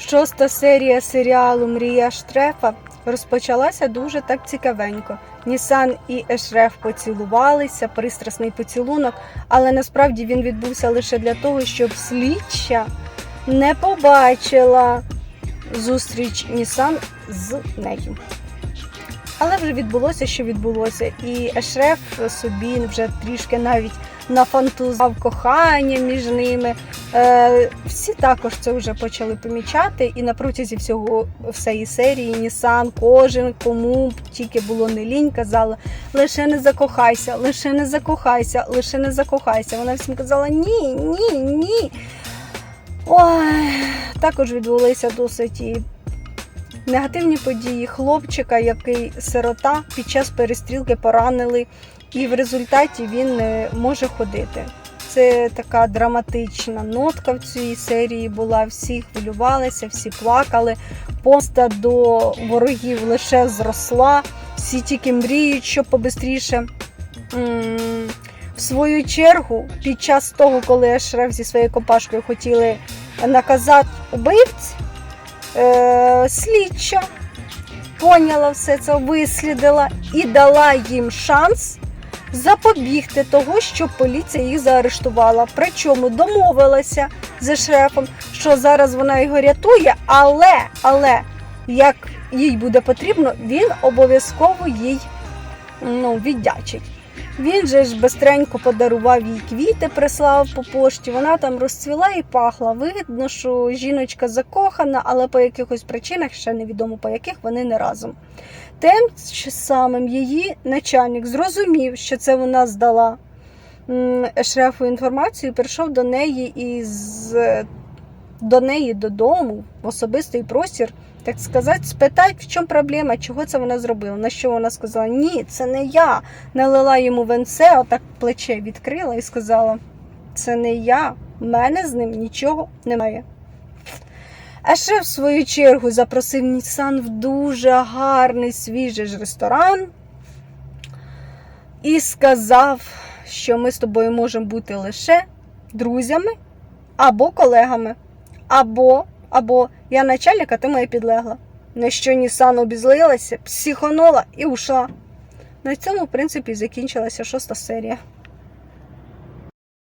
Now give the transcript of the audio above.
Шоста серія серіалу Мрія Штрефа розпочалася дуже так цікавенько. Нісан і Ешреф поцілувалися, пристрасний поцілунок, але насправді він відбувся лише для того, щоб слідча не побачила зустріч Нісан з нею. Але вже відбулося, що відбулося, і Ешреф собі вже трішки навіть нафантузував кохання між ними. Е, всі також це вже почали помічати, і на протязі всього всієї серії Нісан, кожен кому тільки було не лінь, казала лише не закохайся, лише не закохайся, лише не закохайся. Вона всім казала ні, ні, ні. Ой, також відбулися досить і негативні події хлопчика, який сирота під час перестрілки поранили, і в результаті він не може ходити. Це така драматична нотка в цій серії була. Всі хвилювалися, всі плакали. Помста до ворогів лише зросла. Всі тільки мріють, щоб побистріше. В свою чергу, під час того, коли Ешреф зі своєю компашкою хотіли наказати убивць, е, слідча поняла все це, вислідила і дала їм шанс запобігти того, щоб поліція їх заарештувала. Причому домовилася з шефом, що зараз вона його рятує, але, але як їй буде потрібно, він обов'язково їй ну, віддячить. Він же ж бистренько подарував їй квіти, прислав по пошті. Вона там розцвіла і пахла. Видно, що жіночка закохана, але по якихось причинах, ще невідомо по яких вони не разом. Тим самим її начальник зрозумів, що це вона здала м, шефу інформацію, прийшов до неї із до неї додому в особистий простір, так сказати, спитати, в чому проблема, чого це вона зробила. На що вона сказала: Ні, це не я. Налила йому венце, отак плече відкрила і сказала: Це не я, в мене з ним нічого немає. А ще в свою чергу запросив Нісан в дуже гарний свіжий ж ресторан і сказав, що ми з тобою можемо бути лише друзями або колегами, або, або я начальник, а ти моя підлегла. На що Нісан обізлилася, психонула і ушла. На цьому, в принципі, закінчилася шоста серія.